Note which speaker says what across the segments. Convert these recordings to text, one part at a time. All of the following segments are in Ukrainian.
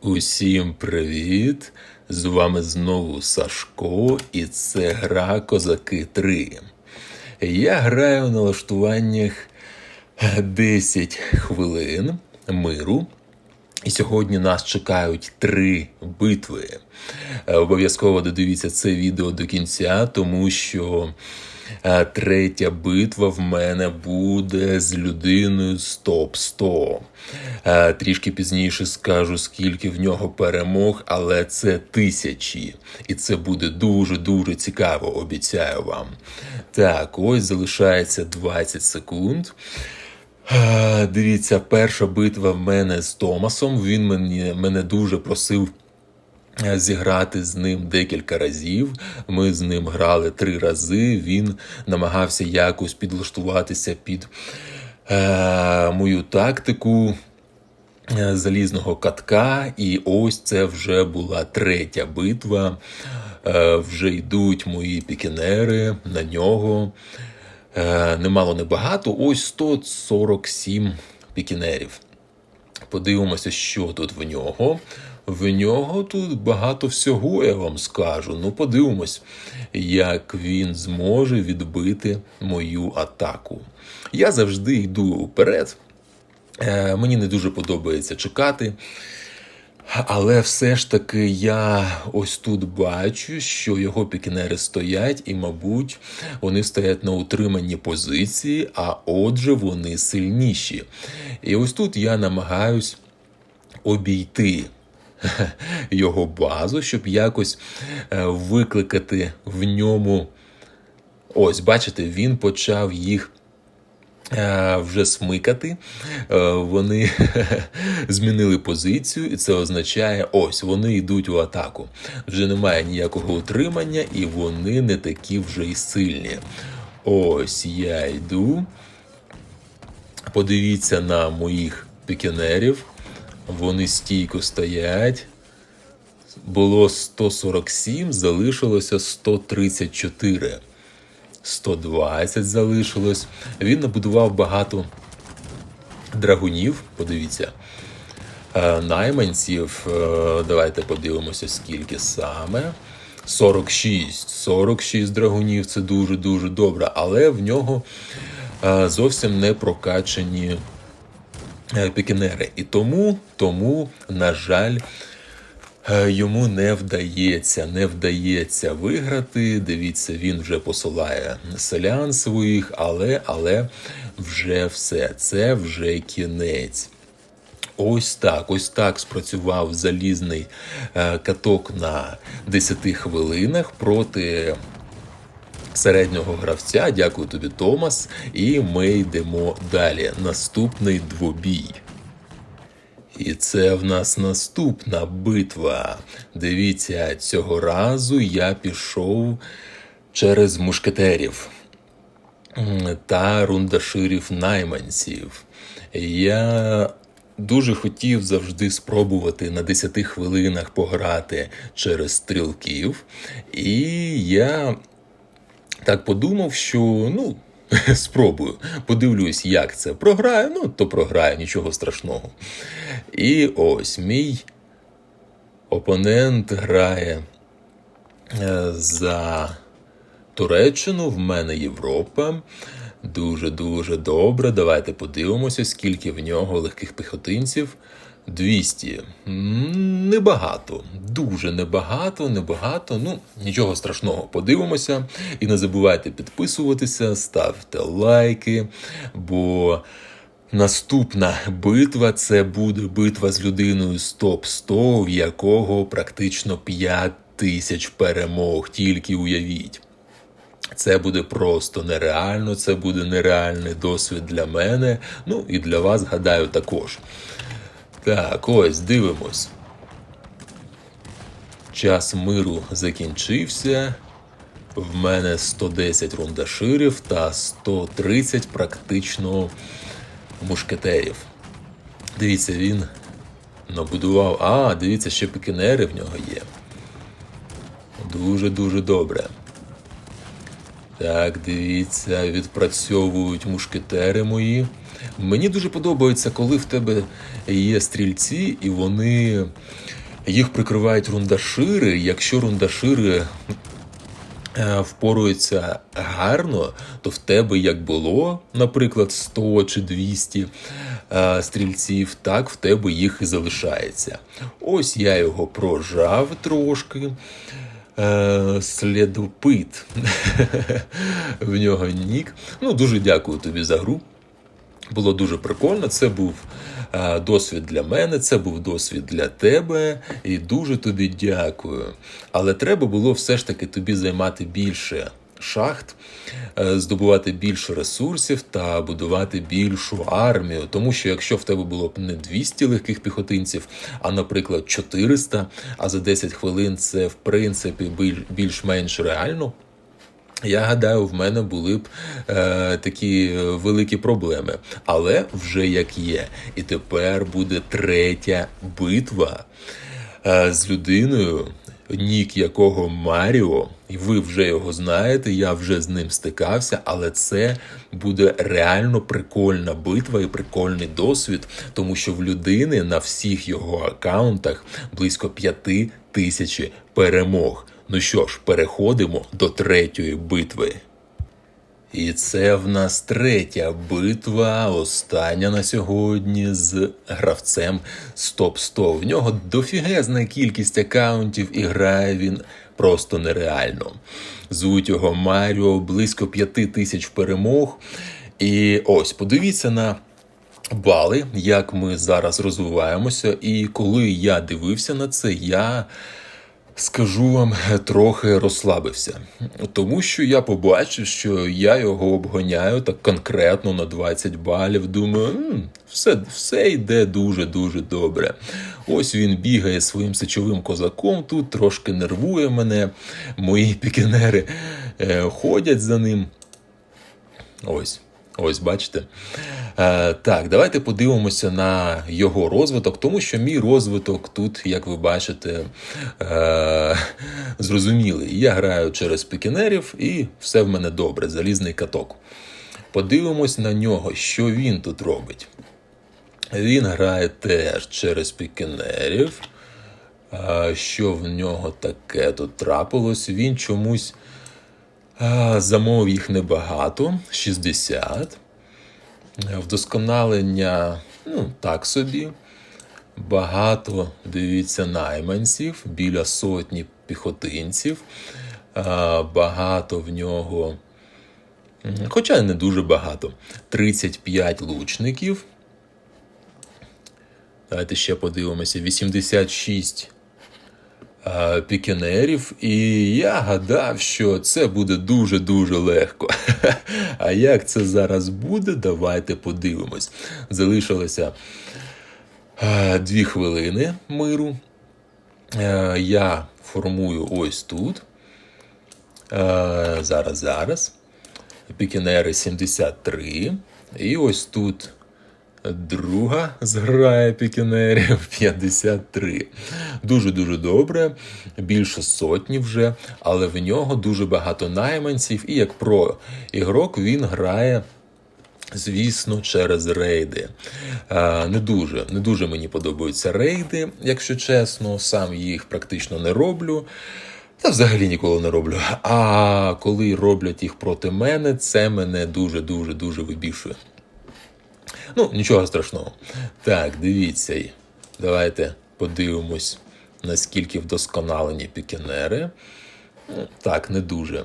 Speaker 1: Усім привіт! З вами знову Сашко, і це гра Козаки 3. Я граю в налаштуваннях 10 хвилин миру. І сьогодні нас чекають три битви. Обов'язково додивіться це відео до кінця, тому що третя битва в мене буде з людиною з топ 100. Е, Трішки пізніше скажу, скільки в нього перемог, але це тисячі. І це буде дуже-дуже цікаво, обіцяю вам. Так, ось залишається 20 секунд. Е, Дивіться, перша битва в мене з Томасом. Він мені, мене дуже просив е, зіграти з ним декілька разів. Ми з ним грали три рази. Він намагався якось підлаштуватися під е, мою тактику е, залізного катка. І ось це вже була третя битва. Е, Вже йдуть мої пікінери на нього. Е, Немало небагато, ось 147 пікінерів. Подивимося, що тут в нього. В нього тут багато всього, я вам скажу. Ну, подивимось, як він зможе відбити мою атаку. Я завжди йду вперед. Е, Мені не дуже подобається чекати. Але все ж таки я ось тут бачу, що його пікінери стоять, і, мабуть, вони стоять на утриманні позиції, а отже, вони сильніші. І ось тут я намагаюсь обійти його базу, щоб якось е, викликати в ньому. Ось, бачите, він почав їх е, вже смикати. Е, Вони змінили позицію, і це означає, ось вони йдуть в атаку. Вже немає ніякого утримання, і вони не такі вже й сильні. Ось я йду. Подивіться на моїх пікінерів. Вони стійко стоять. Було 147, залишилося 134. 120 залишилось. Він набудував багато драгунів. Подивіться. Е, Найманців. е, Давайте подивимося, скільки саме. 46. 46 драгунів це дуже-дуже добре. Але в нього е, зовсім не прокачані е, пікінери. І тому, тому, на жаль, е, йому не вдається, не вдається виграти. Дивіться, він вже посилає селян своїх, але, але вже все, це вже кінець. Ось так, ось так спрацював залізний е, каток на 10 хвилинах проти середнього гравця. Дякую тобі, Томас. І ми йдемо далі. Наступний двобій. І це в нас наступна битва. Дивіться, цього разу я пішов через мушкетерів та рундаширів найманців. Я дуже хотів завжди спробувати на 10 хвилинах пограти через стрілків. І я так подумав, що ну. Спробую, подивлюсь, як це. Програю, ну то програю, нічого страшного. І ось мій опонент грає е, за Туреччину, в мене Європа. Дуже-дуже добре. Давайте подивимося, скільки в нього легких піхотинців. 200. Небагато. Дуже небагато, небагато. Ну, нічого страшного. Подивимося. І не забувайте підписуватися, ставте лайки, бо. Наступна битва це буде битва з людиною з топ-100, в якого практично 5 тисяч перемог, тільки уявіть. Це буде просто нереально, це буде нереальний досвід для мене. Ну і для вас, гадаю, також. Так, ось дивимось. Час миру закінчився. В мене 110 рундаширів та 130 практично мушкетерів. Дивіться, він набудував. А, дивіться, ще пікінери в нього є. Дуже-дуже добре. Так, дивіться, відпрацьовують мушкетери мої. Мені дуже подобається, коли в тебе є стрільці, і вони їх прикривають рундашири. Якщо рундашири е, впоруються гарно, то в тебе як було, наприклад, 100 чи 200 е, стрільців, так в тебе їх і залишається. Ось я його прожав трошки. Е, Слідопит. В нього нік. Ну, дуже дякую тобі за гру. Було дуже прикольно. Це був е, досвід для мене, це був досвід для тебе. І дуже тобі дякую. Але треба було все ж таки тобі займати більше шахт, е, здобувати більше ресурсів та будувати більшу армію. Тому що якщо в тебе було б не 200 легких піхотинців, а, наприклад, 400, а за 10 хвилин це в принципі більш-менш реально. Я гадаю, в мене були б е, такі е, великі проблеми. Але вже як є. І тепер буде третя битва е, з людиною, нік якого Маріо, і ви вже його знаєте, я вже з ним стикався, але це буде реально прикольна битва і прикольний досвід, тому що в людини на всіх його акаунтах близько п'яти тисяч перемог. Ну що ж, переходимо до третьої битви. І це в нас третя битва, остання на сьогодні з гравцем Стоп 100. В нього дофігезна кількість акаунтів і грає він просто нереально. Звуть його Маріо, близько п'яти тисяч перемог. І ось, подивіться на бали, як ми зараз розвиваємося. І коли я дивився на це, я. Скажу вам, трохи розслабився, тому що я побачив, що я його обгоняю так конкретно на 20 балів. Думаю, «М, все, все йде дуже дуже добре. Ось він бігає своїм сечовим козаком. Тут трошки нервує мене. Мої пікінери е, ходять за ним. Ось. Ось, бачите. Е, так, давайте подивимося на його розвиток, тому що мій розвиток тут, як ви бачите, е, зрозумілий. Я граю через пікінерів і все в мене добре, залізний каток. Подивимось на нього, що він тут робить. Він грає теж через пікінерів. А, що в нього таке тут трапилось? Він чомусь а, замовив їх небагато 60. Вдосконалення, ну, так собі. Багато, дивіться, найманців, біля сотні піхотинців. Багато в нього, хоча не дуже багато, 35 лучників. Давайте ще подивимося: 86 е, пікінерів. І я гадав, що це буде дуже-дуже легко. А як це зараз буде, давайте подивимось. Залишилося е, дві хвилини миру. Е, Я формую ось тут. Е, Зараз, зараз. Пікінери 73. І ось тут друга зграє пікінерів 53. Дуже-дуже добре, більше сотні вже, але в нього дуже багато найманців, і як про ігрок він грає. Звісно, через рейди. Е, Не дуже, не дуже мені подобаються рейди, якщо чесно, сам їх практично не роблю. Та взагалі ніколи не роблю. А коли роблять їх проти мене, це мене дуже-дуже дуже вибішує. Ну, нічого страшного. Так, дивіться. Давайте подивимось, наскільки вдосконалені пікінери. Ну, Так, не дуже.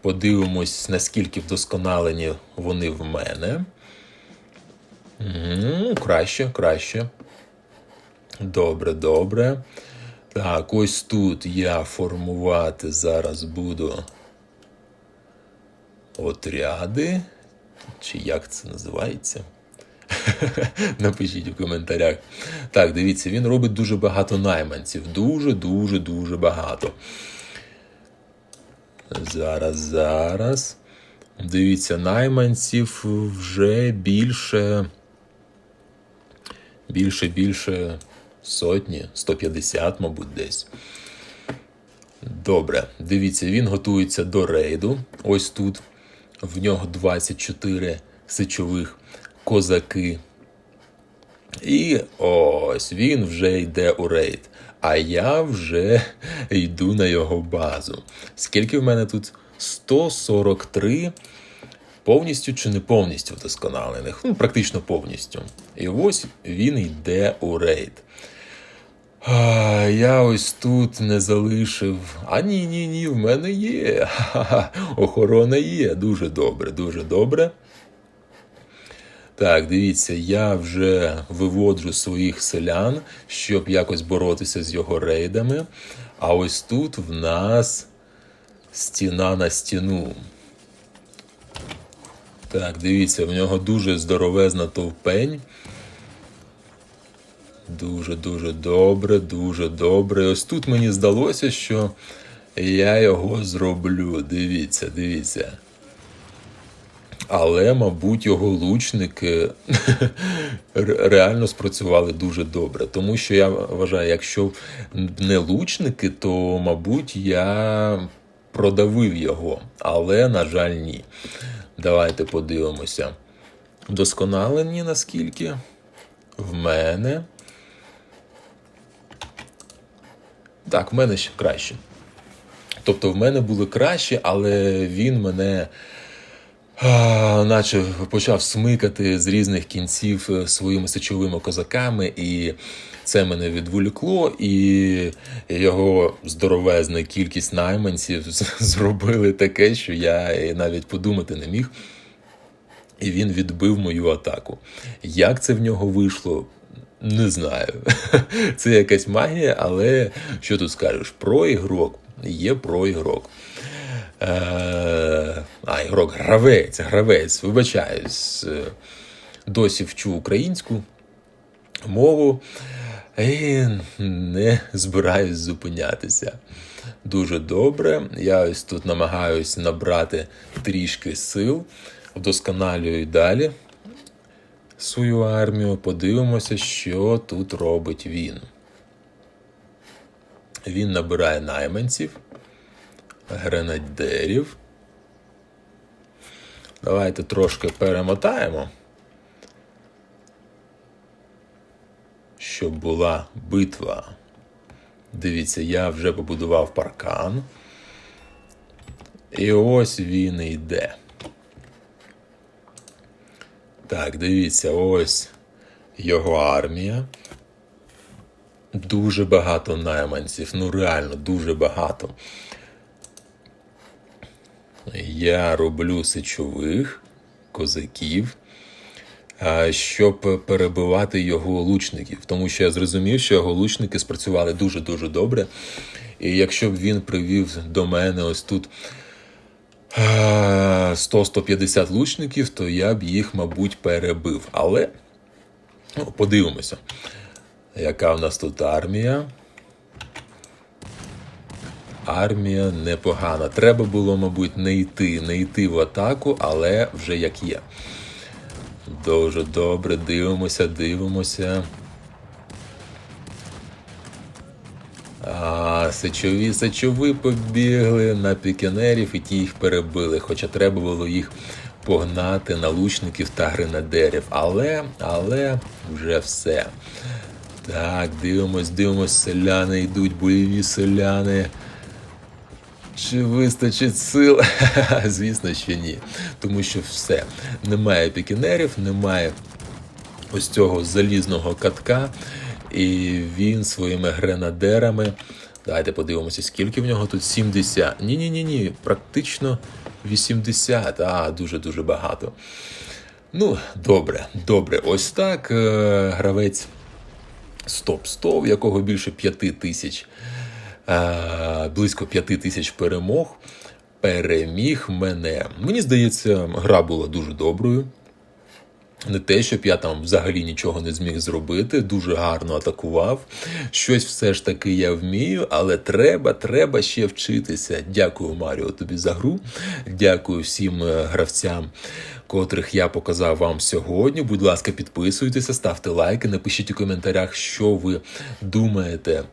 Speaker 1: Подивимось, наскільки вдосконалені вони в мене. Угу, краще, краще. Добре, добре. Так, ось тут я формувати зараз буду отряди. Чи як це називається? Напишіть у коментарях. Так, дивіться, він робить дуже багато найманців. Дуже, дуже, багато. Зараз, зараз. Дивіться, найманців вже більше. Більше, більше сотні, 150, мабуть, десь. Добре, дивіться, він готується до рейду. Ось тут. В нього 24 сичових козаки. І ось він вже йде у рейд. А я вже йду на його базу. Скільки в мене тут? 143 повністю чи не повністю вдосконалених? Ну, практично повністю. І ось він йде у рейд. А, Я ось тут не залишив. А ні, ні, ні, в мене є. Ха-ха, Охорона є. Дуже добре, дуже добре. Так, дивіться, я вже виводжу своїх селян, щоб якось боротися з його рейдами. А ось тут в нас стіна на стіну. Так, дивіться, в нього дуже здоровезна товпень. Дуже дуже добре, дуже добре. Ось тут мені здалося, що я його зроблю. Дивіться, дивіться. Але, мабуть, його лучники реально спрацювали дуже добре. Тому що я вважаю, якщо не лучники, то, мабуть, я продавив його. Але, на жаль, ні. Давайте подивимося. Вдосконалені наскільки? В мене. Так, в мене ще краще. Тобто в мене були краще, але він мене наче почав смикати з різних кінців е, своїми сечовими козаками, і це мене відволікло, і його здоровезна кількість найманців зробили таке, що я навіть подумати не міг. І він відбив мою атаку. Як це в нього вийшло? Не знаю. Це якась магія, але що тут скажеш? Про ігрок. Є про ігрок. Е, А, ігрок гравець, гравець, вибачаюсь. Е, Досі вчу українську мову і не збираюсь зупинятися. Дуже добре. Я ось тут намагаюсь набрати трішки сил, вдосконалюю далі свою армію. Подивимося, що тут робить він. Він набирає найманців, гренадерів. Давайте трошки перемотаємо, щоб була битва. Дивіться, я вже побудував паркан. І ось він йде. Так, дивіться, ось його армія. Дуже багато найманців, ну реально дуже багато. Я роблю сечових козаків, щоб перебивати його лучників. Тому що я зрозумів, що його лучники спрацювали дуже-дуже добре. І якщо б він привів до мене ось тут 100-150 лучників, то я б їх, мабуть, перебив. Але ну, подивимося, яка в нас тут армія. Армія непогана. Треба було, мабуть, не йти, не йти в атаку, але вже як є. Дуже добре, дивимося, дивимося. А, сечові, сечові побігли на пікінерів і ті їх перебили, хоча треба було їх погнати на лучників та гренадерів. Але, але вже все. Так, дивимось, дивимось, селяни йдуть, бойові селяни. Чи вистачить сил? Звісно, що ні. Тому що все. Немає пікінерів, немає ось цього залізного катка, і він своїми гренадерами. Давайте подивимося, скільки в нього тут 70. Ні-ні, ні, ні, практично 80. А, дуже-дуже багато. Ну, добре, добре. Ось так. е, Гравець стоп-100, в якого більше 5 тисяч, близько 5 тисяч перемог, переміг мене. Мені здається, гра була дуже доброю. Не те, щоб я там взагалі нічого не зміг зробити, дуже гарно атакував. Щось все ж таки я вмію, але треба, треба ще вчитися. Дякую, Маріо, тобі за гру. Дякую всім е, гравцям, котрих я показав вам сьогодні. Будь ласка, підписуйтеся, ставте лайки, напишіть у коментарях, що ви думаєте е,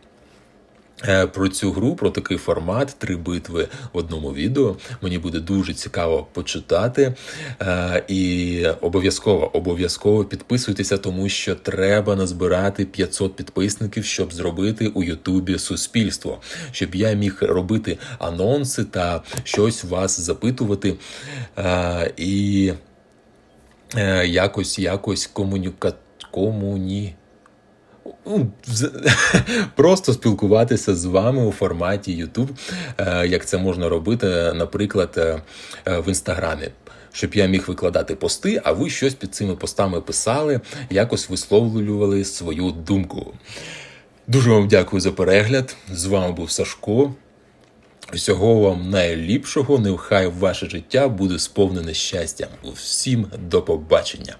Speaker 1: про цю гру, про такий формат, три битви в одному відео. Мені буде дуже цікаво почитати. Е, І обов'язково, обов'язково підписуйтеся, тому що треба назбирати 500 підписників, щоб зробити у Ютубі суспільство, щоб я міг робити анонси та щось вас запитувати. Е, І е, якось, якось комуніка... комуні... Просто спілкуватися з вами у форматі YouTube, е, як це можна робити, наприклад, е, е, в інстаграмі. Щоб я міг викладати пости, а ви щось під цими постами писали, якось висловлювали свою думку. Дуже вам дякую за перегляд. З вами був Сашко. Всього вам найліпшого. Нехай ваше життя буде сповнене щастям. Усім до побачення.